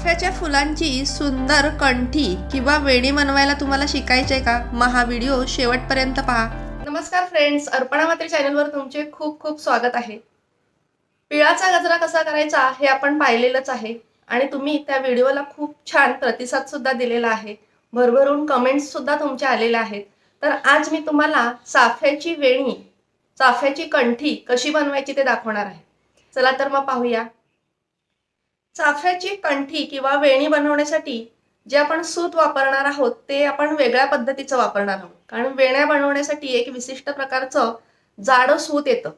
चाफ्याच्या फुलांची सुंदर कंठी किंवा वेणी बनवायला तुम्हाला शिकायचे का? महा व्हिडिओ शेवटपर्यंत पहा. नमस्कार फ्रेंड्स अर्पणा मात्री चॅनलवर तुमचे खूप खूप स्वागत आहे. पिळाचा गजरा कसा करायचा हे आपण पाहिलेलंच आहे आणि तुम्ही त्या व्हिडिओला खूप छान प्रतिसाद सुद्धा दिलेला आहे. भरभरून कमेंट्स सुद्धा तुमच्या आलेल्या आहेत. तर आज मी तुम्हाला चाफ्याची वेणी चाफ्याची कंठी कशी बनवायची ते दाखवणार आहे. चला तर मग पाहूया. चाफ्याची कंठी किंवा वेणी बनवण्यासाठी जे आपण सूत वापरणार आहोत ते आपण वेगळ्या पद्धतीचं वापरणार आहोत. कारण वेण्या बनवण्यासाठी एक विशिष्ट प्रकारचं जाडं सूत येतं.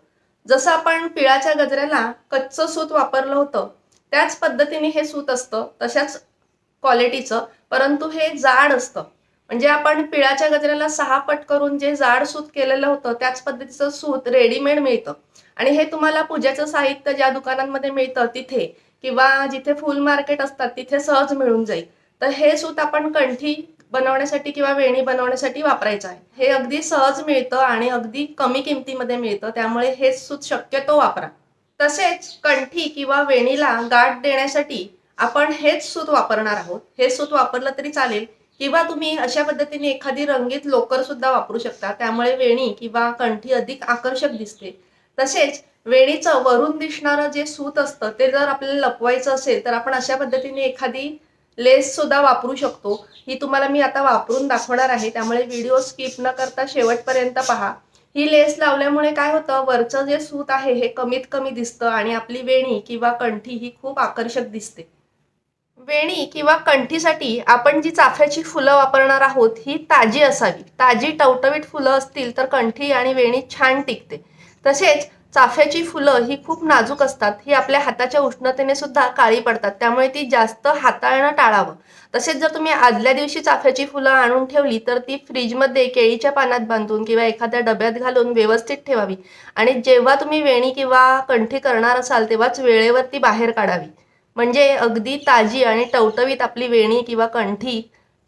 जसं आपण पिळाच्या गजऱ्याला कच्चं सूत वापरलं होतं त्याच पद्धतीने हे सूत असतं तशाच क्वालिटीचं परंतु हे जाड असतं. म्हणजे आपण पिळाच्या गजऱ्याला सहा पट करून जे जाड सूत केलेलं होतं त्याच पद्धतीचं सूत रेडीमेड मिळतं. आणि हे तुम्हाला पूजेचं साहित्य ज्या दुकानांमध्ये मिळतं तिथे किंवा जिथे फुल मार्केट असतात तिथे सहज मिळून जाईल. तर हे सूत आपण कंठी बनवण्यासाठी किंवा वेणी बनवण्यासाठी वापरायचं आहे. हे अगदी सहज मिळतं आणि अगदी कमी किमतीमध्ये मिळतं त्यामुळे हे सूत शक्यतो वापरा. तसेच कंठी किंवा वेणीला गाठ देण्यासाठी आपण हेच सूत वापरणार आहोत. हे सूत वापरलं तरी चालेल. किंवा तुम्ही अशा पद्धतीने एखादी रंगीत लोकर सुद्धा वापरू शकता. त्यामुळे वेणी किंवा कंठी अधिक आकर्षक दिसते. तसेच वेणीचं वरून दिसणारं जे सूत असतं ते जर आपल्याला लपवायचं असेल तर आपण अशा पद्धतीने एखादी लेस सुद्धा वापरू शकतो. ही तुम्हाला मी आता वापरून दाखवणार आहे. त्यामुळे व्हिडिओ स्किप न करता शेवटपर्यंत पहा. ही लेस लावल्यामुळे काय होतं? वरचं जे सूत आहे हे कमीत कमी दिसतं आणि आपली वेणी किंवा कंठी ही खूप आकर्षक दिसते. वेणी किंवा कंठीसाठी आपण जी चाफ्याची फुलं वापरणार आहोत ही ताजी असावी. ताजी टवटवीत फुलं असतील तर कंठी आणि वेणी छान टिकते. तसेच चाफ्याची फुलं ही खूप नाजूक असतात. ही आपल्या हाताच्या उष्णतेने सुद्धा काळी पडतात. त्यामुळे ती जास्त हाताळणं टाळावं. तसेच जर तुम्ही आदल्या दिवशी चाफ्याची फुलं आणून ठेवली तर ती फ्रीजमध्ये केळीच्या पानात बांधून किंवा एखाद्या डब्यात घालून व्यवस्थित ठेवावी. आणि जेव्हा तुम्ही वेणी किंवा कंठी करणार असाल तेव्हाच वेळेवर ती बाहेर काढावी. म्हणजे अगदी ताजी आणि टवटवीत आपली वेणी किंवा कंठी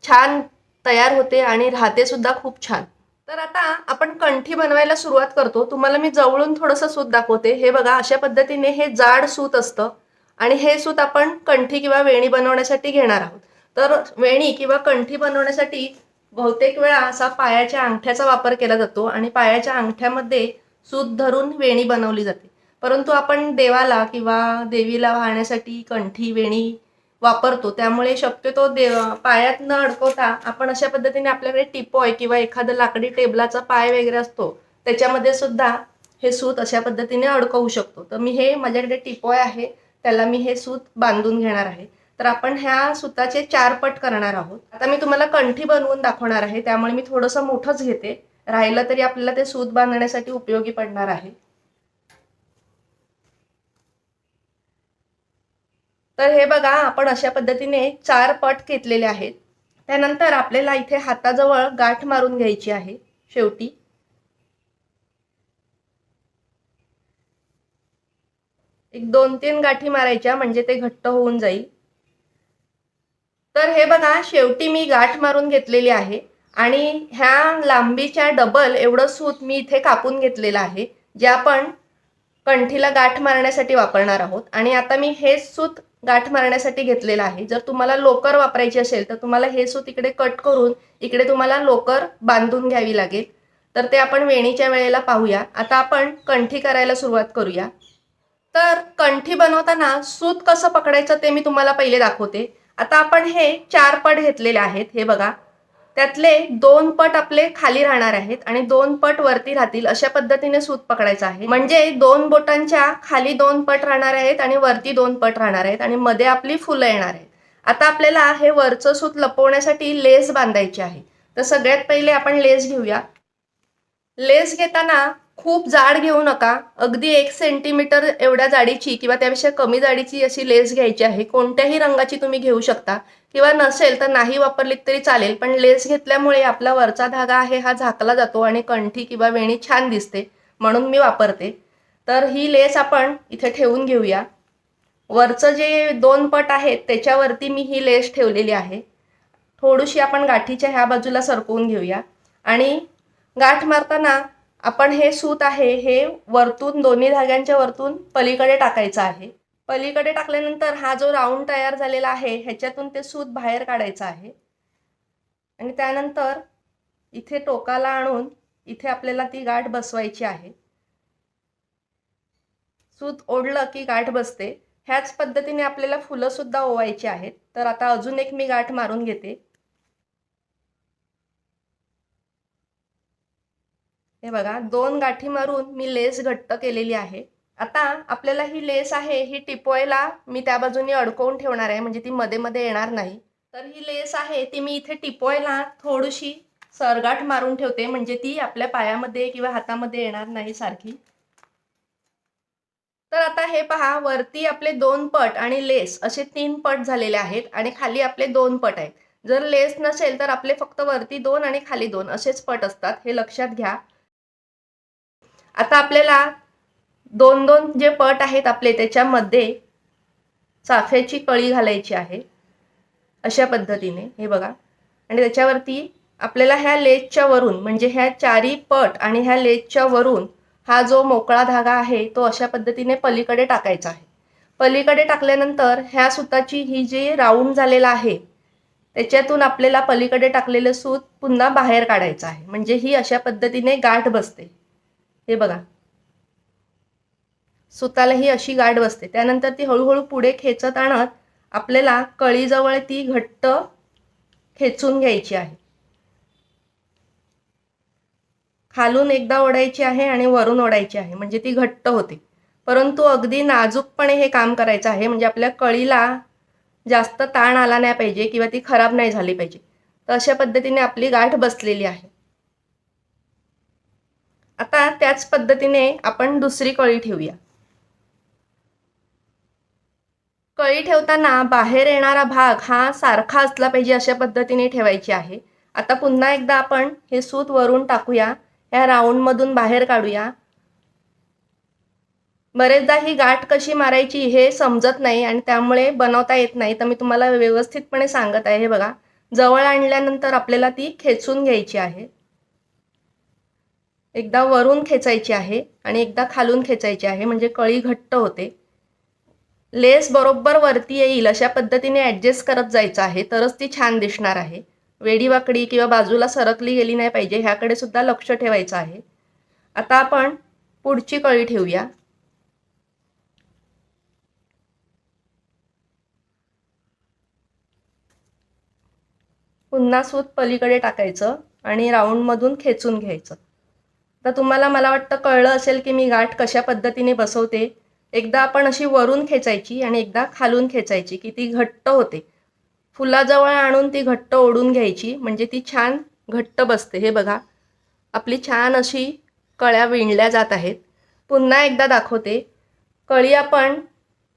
छान तयार होते आणि राहते सुद्धा खूप छान. तर आता आपण कंठी बनवायला सुरुवात करतो. तुम्हाला मी जवळून थोडंसं सूत दाखवते. हे बघा अशा पद्धतीने हे जाड सूत असतं आणि हे सूत आपण कंठी किंवा वेणी बनवण्यासाठी घेणार आहोत. तर वेणी किंवा कंठी बनवण्यासाठी बहुतेक वेळा असा पायाच्या अंगठ्याचा वापर केला जातो आणि पायाच्या अंगठ्यामध्ये सूत धरून वेणी बनवली जाते. परंतु आपण देवाला किंवा देवीला वाहण्यासाठी कंठी वेणी वापरतो. त्यामुळे शक्यतो दे पायात न अडकवता आपण अशा पद्धतीने आपल्याकडे टिपॉय किंवा एखादं लाकडी टेबलाचा पाय वगैरे असतो त्याच्यामध्ये सुद्धा हे सूत अशा पद्धतीने अडकवू शकतो. तर मी हे माझ्याकडे टिपॉय आहे त्याला मी हे सूत बांधून घेणार आहे. तर आपण ह्या सुताचे चार पट करणार आहोत. आता मी तुम्हाला कंठी बनवून दाखवणार आहे त्यामुळे मी थोडंसं मोठंच घेते. राहिलं तरी आपल्याला ते सूत बांधण्यासाठी उपयोगी पडणार आहे. तर हे बघा आपण अशा पद्धतीने चार पट घेतलेले आहेत. त्यानंतर आपल्याला इथे हाताजवळ गाठ मारून घ्यायची आहे शेवटी. एक दोन तीन गाठी मारायच्या म्हणजे ते घट्ट होऊन जाईल. तर हे बघा शेवटी मी गाठ मारून घेतलेली आहे आणि ह्या लांबीच्या डबल एवढं सूत मी इथे कापून घेतलेलं आहे जे आपण कंठीला गाठ मारण्यासाठी वापरणार आहोत. आणि आता मी हे सूत गाठ मारण्यासाठी घेतलेलं आहे. जर तुम्हाला लोकर वापरायची असेल तर तुम्हाला हे सूत इकडे कट करून इकडे तुम्हाला लोकर बांधून घ्यावी लागेल. तर ते आपण वेणीच्या वेळेला पाहूया. आता आपण कंठी करायला सुरुवात करूया. तर कंठी बनवताना सूत कसं पकडायचं ते मी तुम्हाला पहिले दाखवते. आता आपण हे चार पड घेतलेले आहेत. हे बघा. त्यातले दोन पट आपले खाली राहणार आहेत आणि दोन पट वरती राहतील अशा पद्धतीने सूत पकडायचं आहे. म्हणजे दोन बोटांच्या खाली दोन पट राहणार आहेत आणि वरती दोन पट राहणार आहेत आणि मध्ये आपली फुलं येणार आहेत. आता आपल्याला हे वरचं सूत लपवण्यासाठी लेस बांधायची आहे. तर सगळ्यात पहिले आपण लेस घेऊया. लेस घेताना खूप जाड घेऊ नका. अगदी एक सेंटीमीटर एवढ्या जाडीची किंवा त्यापेक्षा कमी जाडीची अशी लेस घ्यायची आहे. कोणत्याही रंगाची तुम्ही घेऊ शकता. किंवा नसेल तर नाही वापरली तरी चालेल पण लेस घेतल्यामुळे आपला वरचा धागा आहे हा झाकला जातो आणि कंठी किंवा वेणी छान दिसते. म्हणून मी वापरते. तर ही लेस आपण इथे ठेवून घेऊया. वरचं जे दोन पट आहेत त्याच्यावरती मी ही लेस ठेवलेली आहे. थोडीशी आपण गाठीच्या ह्या बाजूला सरकवून घेऊया. आणि गाठ मारताना आपण हे सूत आहे हे वरतून दोन्ही धाग्यांच्या वरतून पलीकडे टाकायचं आहे. पलीकडे टाकल्यानंतर हा जो राऊंड तयार झालेला आहे ह्याच्यातून ते सूत बाहेर काढायचं आहे. आणि त्यानंतर इथे टोकाला आणून इथे आपल्याला ती गाठ बसवायची आहे. सूत ओढलं की गाठ बसते. ह्याच पद्धतीने आपल्याला फुलं सुद्धा ओवायची आहेत. तर आता अजून एक मी गाठ मारून घेते. हे बघा दोन गाठी मारून मी लेस घट्ट केलेली आहे. आता आपल्याला ही लेस आहे ही टिपोयला मी त्या बाजूने अडकवून ठेवणार आहे म्हणजे ती मध्ये मध्ये येणार नाही. तर ही लेस आहे ती मी इथे टिपोयला थोडीशी सरगाठ मारून ठेवते म्हणजे ती आपल्या पायामध्ये किंवा हातामध्ये येणार नाही सारखी. तर आता हे पहा वरती आपले दोन पट आणि लेस असे तीन पट झालेले आहेत आणि खाली आपले दोन पट आहेत. जर लेस नसेल तर आपले फक्त वरती दोन आणि खाली दोन असेच पट असतात हे लक्षात घ्या. आता आपल्याला दोन दोन जे पट आहेत आपले त्याच्यामध्ये चाफ्याची कळी घालायची आहे. अशा पद्धतीने हे बघा. आणि त्याच्यावरती आपल्याला ह्या लेजच्या वरून म्हणजे ह्या चारी पट आणि ह्या लेजच्या वरून हा जो मोकळा धागा आहे तो अशा पद्धतीने पलीकडे टाकायचा आहे. पलीकडे टाकल्यानंतर ह्या सुताची ही जी राऊंड झालेला आहे त्याच्यातून आपल्याला पलीकडे टाकलेलं सूत पुन्हा बाहेर काढायचं आहे. म्हणजे ही अशा पद्धतीने गाठ बसते. हे बघा. सुताला ही अशी गाठ बसते. त्यानंतर ती हळूहळू पुढे खेचत आणत आपल्याला कळीजवळ ती घट्ट खेचून घ्यायची आहे. खालून एकदा ओढायची आहे आणि वरून ओढायची आहे. म्हणजे ती घट्ट होते. परंतु अगदी नाजूकपणे हे काम करायचं आहे. म्हणजे आपल्या कळीला जास्त ताण आला नाही पाहिजे किंवा ती खराब नाही झाली पाहिजे. तर अशा पद्धतीने आपली गाठ बसलेली आहे. आता त्याच पद्धतीने आपण दुसरी कळी ठेवूया. कळी ठेवताना बाहेर येणारा भाग हा सारखा असला पाहिजे अशा पद्धतीने ठेवायची आहे. आता पुन्हा एकदा आपण हे सूत वरून टाकूया ह्या राऊंडमधून बाहेर काढूया. बरेचदा ही गाठ कशी मारायची हे समजत नाही आणि त्यामुळे बनवता येत नाही. तर मी तुम्हाला व्यवस्थितपणे सांगत आहे हे बघा. जवळ आणल्यानंतर आपल्याला ती खेचून घ्यायची आहे. एकदा वरून खेचायची आहे आणि एकदा खालून खेचायची आहे म्हणजे कळी घट्ट होते. लेस बरोबर वरती येईल अशा पद्धतीने ॲडजस्ट करत जायचं आहे तरच ती छान दिसणार आहे. वेडीवाकडी किंवा बाजूला सरकली गेली नाही पाहिजे ह्याकडे सुद्धा लक्ष ठेवायचं आहे. आता आपण पुढची कळी ठेवूया. पुन्हा सूत पलीकडे टाकायचं आणि राऊंडमधून खेचून घ्यायचं. तर तुम्हाला मला वाटतं कळलं असेल की मी गाठ कशा पद्धतीने बसवते? एकदा आपण अशी वरून खेचायची आणि एकदा खालून खेचायची की ती घट्ट होते. फुलाजवळ आणून ती घट्ट ओढून घ्यायची म्हणजे ती छान घट्ट बसते. हे बघा आपली छान अशी कळ्या विणल्या जात आहेत. पुन्हा एकदा दाखवते. कळी आपण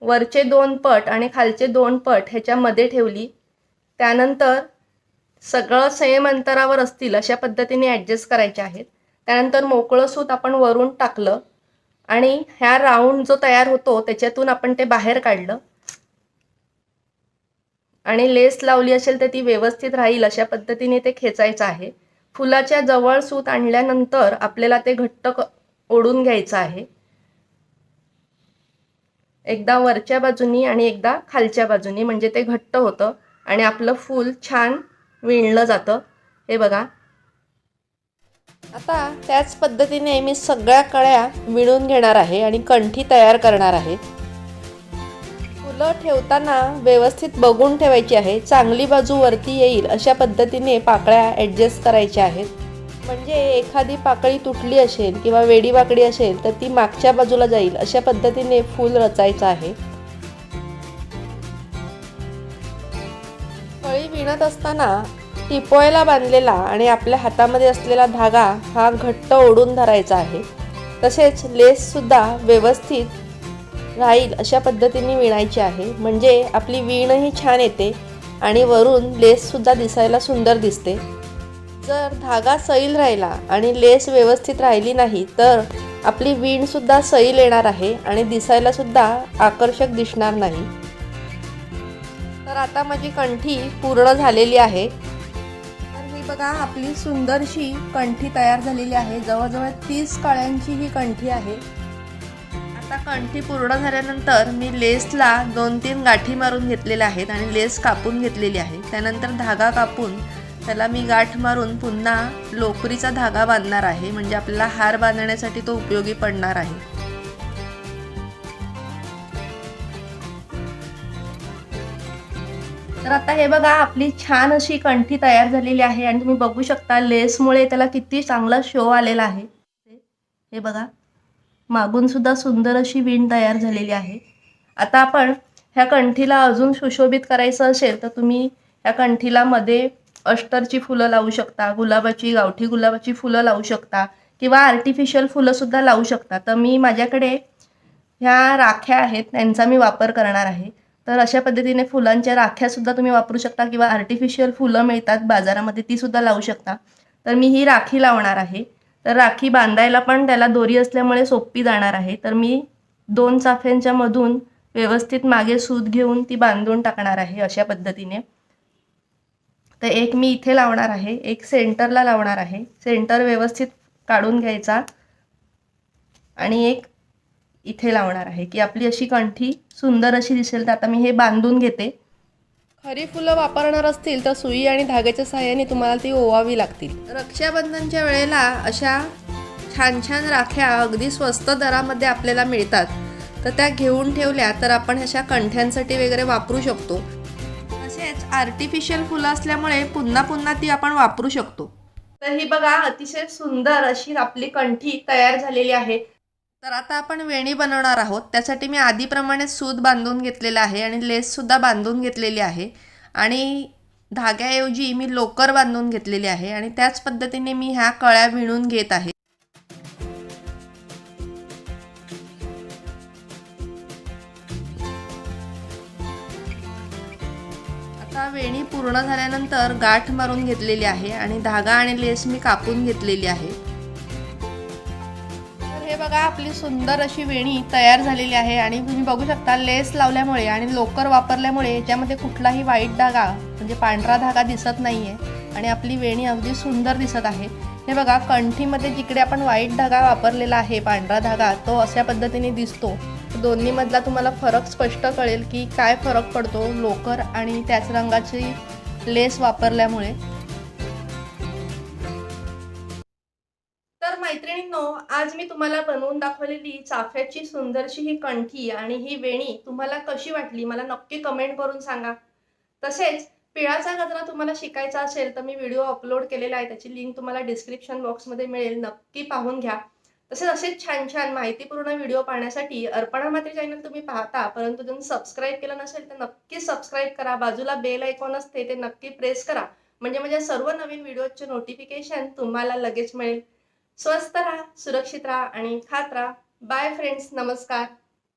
वरचे दोन पट आणि खालचे दोन पट ह्याच्यामध्ये ठेवली. त्यानंतर सगळं सेम अंतरावर असतील अशा पद्धतीने ॲडजस्ट करायचे आहेत. त्यानंतर मोकळं सूत आपण वरून टाकलं आणि ह्या राऊंड जो तयार होतो त्याच्यातून आपण ते बाहेर काढलं. आणि लेस लावली असेल तर ती व्यवस्थित राहील अशा पद्धतीने ते खेचायचं आहे. फुलाच्या जवळ सूत आणल्यानंतर आपल्याला ते घट्ट ओढून घ्यायचं आहे. एकदा वरच्या बाजूनी आणि एकदा खालच्या बाजूनी म्हणजे ते घट्ट होतं आणि आपलं फूल छान विणलं जातं. हे बघा आता त्याच पद्धतीने मी सगळ्या कळ्या विणून घेणार आहे आणि कंठी तयार करणार आहे. फुलं ठेवताना व्यवस्थित बघून ठेवायची आहे. चांगली बाजू वरती येईल अशा पद्धतीने पाकळ्या ॲडजस्ट करायच्या आहेत. म्हणजे एखादी पाकळी तुटली असेल किंवा वेडीवाकडी असेल तर ती मागच्या बाजूला जाईल अशा पद्धतीने फूल रचायचं आहे. कळी विणत असताना टिपोयला बांधलेला आणि आपल्या हातामध्ये असलेला धागा हा घट्ट ओढून धरायचा आहे. तसेच लेससुद्धा व्यवस्थित राहील अशा पद्धतीने विणायची आहे. म्हणजे आपली विणही छान येते आणि वरून लेससुद्धा दिसायला सुंदर दिसते. जर धागा सैल राहिला आणि लेस व्यवस्थित राहिली नाही तर आपली वीणसुद्धा सैल येणार आहे आणि दिसायलासुद्धा आकर्षक दिसणार नाही. तर आता माझी कंठी पूर्ण झालेली आहे. बघा आपली सुंदरशी कंठी तयार झालेली आहे. जवळजवळ तीस कळ्यांची ही कंठी आहे. आता कंठी पूर्ण झाल्यानंतर मी लेसला दोन तीन गाठी मारून घेतलेल्या आहेत आणि लेस कापून घेतलेली आहे. त्यानंतर धागा कापून त्याला मी गाठ मारून पुन्हा लोकरीचा धागा बांधणार आहे. म्हणजे आपल्याला हार बांधण्यासाठी तो उपयोगी पडणार आहे. तर आता हे बघा आपली छान अशी कंठी तयार झालेली आहे आणि तुम्ही बघू शकता लेसमुळे त्याला किती चांगला शो आलेला आहे. हे बघा मागून सुद्धा सुंदर अशी विण तयार झालेली आहे. आता आपण ह्या कंठीला अजून सुशोभित करायचं असेल तर तुम्ही ह्या कंठीला मध्ये अष्टरची फुलं लावू शकता गुलाबाची गावठी गुलाबाची फुलं लावू शकता किंवा आर्टिफिशियल फुलंसुद्धा लावू शकता. तर मी माझ्याकडे ह्या राख्या आहेत त्यांचा मी वापर करणार आहे. तर अशा पद्धतीने फुलांच्या राख्यासुद्धा तुम्ही वापरू शकता किंवा आर्टिफिशियल फुलं मिळतात बाजारामध्ये तीसुद्धा लावू शकता. तर मी ही राखी लावणार आहे. तर राखी बांधायला पण त्याला दोरी असल्यामुळे सोपी जाणार आहे. तर मी दोन चाफ्यांच्या मधून व्यवस्थित मागे सूत घेऊन ती बांधून टाकणार आहे अशा पद्धतीने. तर एक मी इथे लावणार आहे. एक सेंटरला लावणार आहे. सेंटर व्यवस्थित काढून घ्यायचा. आणि एक इथे लावणार आहे की आपली अशी कंठी सुंदर अशी दिसेल तर आता मी हे बांधून घेते. खरी फुलं वापरणार असतील तर सुई आणि धाग्याच्या सहाय्याने तुम्हाला ती ओवावी लागतील. रक्षाबंधनच्या वेळेला अशा छान छान राख्या अगदी स्वस्त दरामध्ये आपल्याला मिळतात. तर त्या घेऊन ठेवल्या तर आपण अशा कंठ्यांसाठी वगैरे वापरू शकतो. तसेच आर्टिफिशियल फुलं असल्यामुळे पुन्हा पुन्हा ती आपण वापरू शकतो. तर ही बघा अतिशय सुंदर अशी आपली कंठी तयार झालेली आहे. तर आता आपण वेणी बनवणार आहोत. त्यासाठी मी आधीप्रमाणे सूत बांधून घेतलेलं आहे आणि लेससुद्धा बांधून घेतलेली आहे. आणि धाग्याऐवजी मी लोकर बांधून घेतलेली आहे आणि त्याच पद्धतीने मी ह्या कळ्या विणून घेत आहे. आता वेणी पूर्ण झाल्यानंतर गाठ मारून घेतलेली आहे आणि धागा आणि लेस मी कापून घेतलेली आहे. बघा आपली सुंदर अशी वेणी तयार झालेली आहे आणि तुम्ही बघू शकता लेस लावल्यामुळे आणि लोकर वापरल्यामुळे याच्यामध्ये कुठलाही वाईट धागा म्हणजे पांढरा धागा दिसत नाही आहे आणि आपली वेणी अगदी सुंदर दिसत आहे. हे बघा कंठीमध्ये जिकडे आपण वाईट धागा वापरलेला आहे पांढरा धागा तो अशा पद्धतीने दिसतो. दोन्हीमधला तुम्हाला फरक स्पष्ट कळेल की काय फरक पडतो लोकर आणि त्याच रंगाची लेस वापरल्यामुळे. मी तुम्हाला बनवून दाखवलेली चाफ्याची सुंदरशी ही कंठी आणि ही वेणी तुम्हाला कशी वाटली मला नक्की कमेंट करून सांगा. तसेच पिळाचा गजरा तुम्हाला शिकायचा असेल तर मी व्हिडिओ अपलोड केलेला आहे. त्याची लिंक तुम्हाला डिस्क्रिप्शन बॉक्समध्ये मिळेल. नक्की पाहून घ्या. तसेच असेच छान छान माहितीपूर्ण व्हिडिओ पाहण्यासाठी अर्पणा मात्री चॅनल तुम्ही पाहता. परंतु जर सबस्क्राईब केलं नसेल तर नक्की सबस्क्राईब करा. बाजूला बेल आयकॉन असते ते नक्की प्रेस करा. म्हणजे माझ्या सर्व नवीन व्हिडिओचे नोटिफिकेशन तुम्हाला लगेच मिळेल. स्वस्त राहा सुरक्षित राहा आणि खात राहा. बाय फ्रेंड्स नमस्कार.